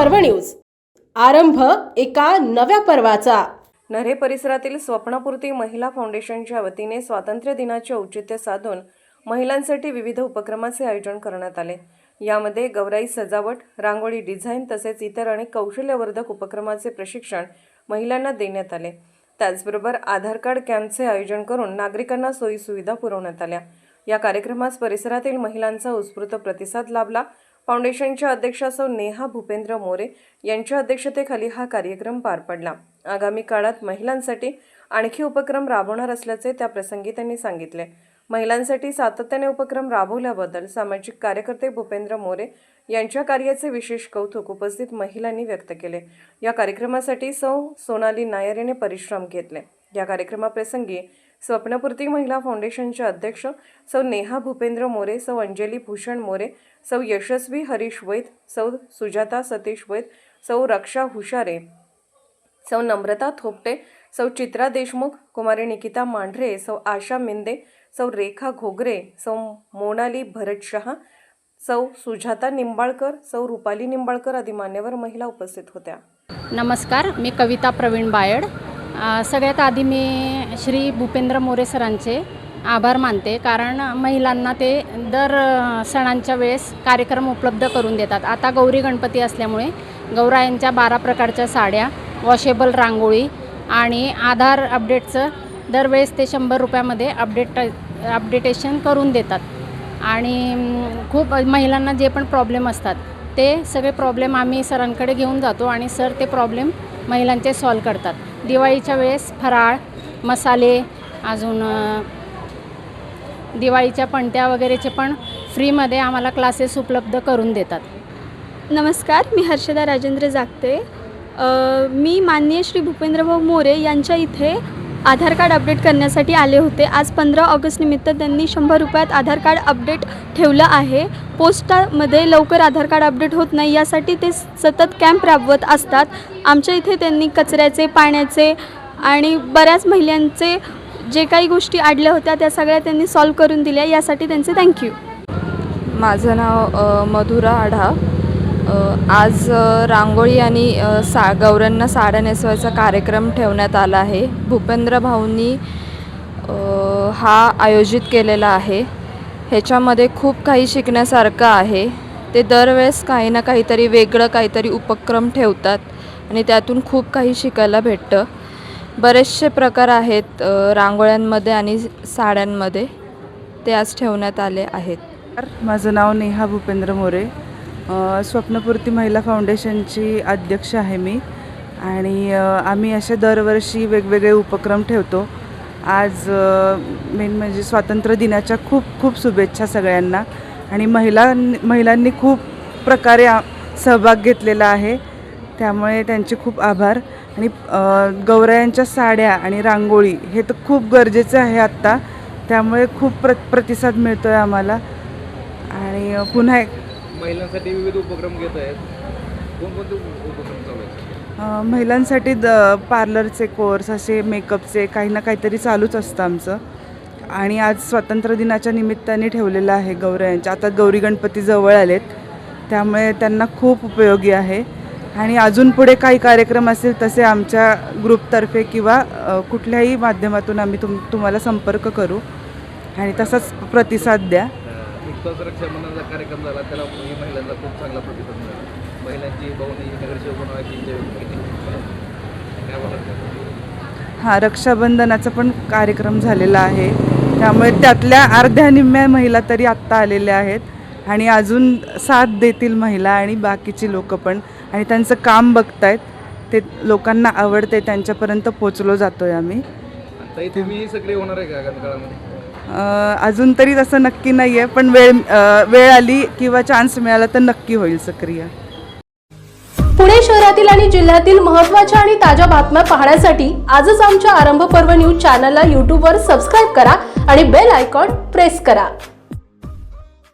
पर्व न्यूज. आरंभ एका नव्या पर्वाचा. नरे परिसरातील स्वप्नपूर्ती महिला फाउंडेशनच्या वतीने स्वातंत्र्य दिनाचे औचित्य साधून महिलांसाठी विविध उपक्रमाचे आयोजन करण्यात आले. यामध्ये गौराई सजावट रांगोळी डिझाईन तसेच इतर अनेक कौशल्यवर्धक उपक्रमाचे प्रशिक्षण महिलांना देण्यात आले. त्याचबरोबर आधार कार्ड कॅम्पचे आयोजन करून नागरिकांना सोयीसुविधा पुरवण्यात आल्या. या कार्यक्रमास परिसरातील महिलांचा उत्स्फूर्त प्रतिसाद लाभला. फाउंडेशनच्या अध्यक्षा सौ नेहा भूपेंद्र मोरे यांच्या अध्यक्षतेखाली हा कार्यक्रम पार पडला. आगामी काळात महिलांसाठी आणखी उपक्रम राबवणार असल्याचे त्या प्रसंगी त्यांनी सांगितले. महिलांसाठी सातत्याने उपक्रम राबवल्याबद्दल सामाजिक कार्यकर्ते भूपेंद्र मोरे यांच्या कार्याचे विशेष कौतुक उपस्थित महिलांनी व्यक्त केले. या कार्यक्रमासाठी सौ सोनाली नायर याने परिश्रम घेतले. या कार्यक्रमाप्रसंगी स्वप्नपूर्ती महिला फाउंडेशनच्या अध्यक्ष सौ नेहा भूपेंद्र मोरे सौ अंजली भूषण मोरे सौ यशस्वी हरीश वैद सौ सुजाता सतीश वैद सौ रक्षा हुशारे सौ नम्रता थोपटे सौ चित्रा देशमुख कुमारी निकिता मांढरे सौ आशा मिंदे सौ रेखा घोगरे सौ मोनाली भरत शहा सौ सुजाता निंबाळकर सौ रुपाली निंबाळकर आदी मान्यवर महिला उपस्थित होत्या. नमस्कार मी कविता प्रवीण बायड. सगळ्यात आधी मी श्री भूपेंद्र मोरे सरांचे आभार मानते कारण महिलांना ते दर सणांच्या वेळेस कार्यक्रम उपलब्ध करून देतात. आता गौरी गणपती असल्यामुळे गौरायांच्या बारा प्रकारच्या साड्या वॉशेबल रांगोळी आणि आधार अपडेटचं दरवेळेस ते शंभर रुपयामध्ये अपडेट अपडेटेशन करून देतात. आणि खूप महिलांना जे पण प्रॉब्लेम असतात ते सगळे प्रॉब्लेम आम्ही सरांकडे घेऊन जातो आणि सर ते प्रॉब्लेम महिलांचे सॉल्व करतात. दिवाळीच्या वेळेस फराळ मसाले अजून दिवाळीच्या पणत्या वगैरेचे पण फ्रीमध्ये आम्हाला क्लासेस उपलब्ध करून देतात. नमस्कार मी हर्षदा राजेंद्र जागते. मी माननीय श्री भूपेंद्रभाऊ मोरे यांच्या इथे आधार कार्ड अपडेट करण्यासाठी आले होते. आज पंधरा ऑगस्ट निमित्त त्यांनी शंभर रुपयात आधार कार्ड अपडेट ठेवलं आहे. पोस्टामध्ये लवकर आधार कार्ड अपडेट होत नाही यासाठी ते सतत कॅम्प राबवत असतात. आमच्या इथे त्यांनी कचऱ्याचे पाण्याचे आणि बऱ्याच महिलांचे जे काही गोष्टी आडल्या होत्या त्या सगळ्या त्यांनी सॉल्व करून दिल्या. यासाठी त्यांचे थँक्यू माझं नाव मधुरा आढा. आज रांगोळी आणि सा गौऱ्यांना साड्या नेसवायचा कार्यक्रम ठेवण्यात आला आहे. भूपेंद्र भाऊंनी हा आयोजित केलेला आहे. ह्याच्यामध्ये खूप काही शिकण्यासारखं आहे. ते दरवेळेस काही ना काहीतरी वेगळं काहीतरी उपक्रम ठेवतात आणि त्यातून खूप काही शिकायला भेटतं. बरेचसे प्रकार आहेत रांगोळ्यांमध्ये आणि साड्यांमध्ये. ते आज ठेवण्यात आले आहेत. माझं नाव नेहा भूपेंद्र मोरे. स्वप्नपूर्ती महिला फाउंडेशनची अध्यक्ष आहे मी. आणि आम्ही असे दरवर्षी वेगवेगळे उपक्रम ठेवतो. आज मेन म्हणजे स्वातंत्र्य दिनाच्या खूप खूप शुभेच्छा सगळ्यांना. आणि महिलां महिलांनी खूप प्रकारे सहभाग घेतलेला आहे. त्यामुळे त्यांचे खूप आभार. आणि गौरायांच्या साड्या आणि रांगोळी हे तर खूप गरजेचं आहे आत्ता. त्यामुळे खूप प्र प्रतिसाद मिळतो आहे आम्हाला. आणि पुन्हा एक महिलांसाठी विविध उपक्रम घेत आहेत. कोणकोणते उपक्रम चालू आहेत? महिलांसाठी द पार्लरचे कोर्स असे मेकअपचे काही ना काहीतरी चालूच असतं आमचं. आणि आज स्वातंत्र्य दिनाच्या निमित्ताने ठेवलेलं आहे गौऱ्यांच्या आता गौरी गणपती जवळ आलेत. त्यामुळे त्यांना खूप उपयोगी आहे. आणि अजून पुढे काही कार्यक्रम असतील तसे आमच्या ग्रुपतर्फे किंवा कुठल्याही माध्यमातून आम्ही तुम तुम्हाला संपर्क करू. आणि तसाच प्रतिसाद द्या. नुकताच रक्षाबंधनाचा कार्यक्रम झाला त्याला ही महिलांचा खूप चांगला प्रतिसाद मिळाला. महिलांची भाऊनी नगरसेवक बनवायची हां रक्षाबंधनाचा पण कार्यक्रम झालेला आहे. त्यामुळे त्यातल्या अर्ध्या निम्म्या महिला तरी आत्ता आलेल्या आहेत. आणि अजून साथ देतील महिला आणि बाकीची लोक पण. आणि त्यांचं काम बघतायत. ते लोकांना आवडते त्यांच्यापर्यंत पोचलो जातो आहे आम्ही तुम्ही सक्रिय होणार आहे का काळामध्ये? अजून तरी तसं नक्की नाही आहे पण वेळ वेळ आली किंवा चान्स मिळाला तर नक्की होईल सक्रिय. पुणे शहरातील आणि जिल्ह्यातील महत्त्वाच्या आणि ताज्या बातम्या पाहण्यासाठी आजच आमच्या आरंभ पर्व न्यूज चॅनलला यूट्यूबवर सबस्क्राईब करा आणि बेल आयकॉन प्रेस करा.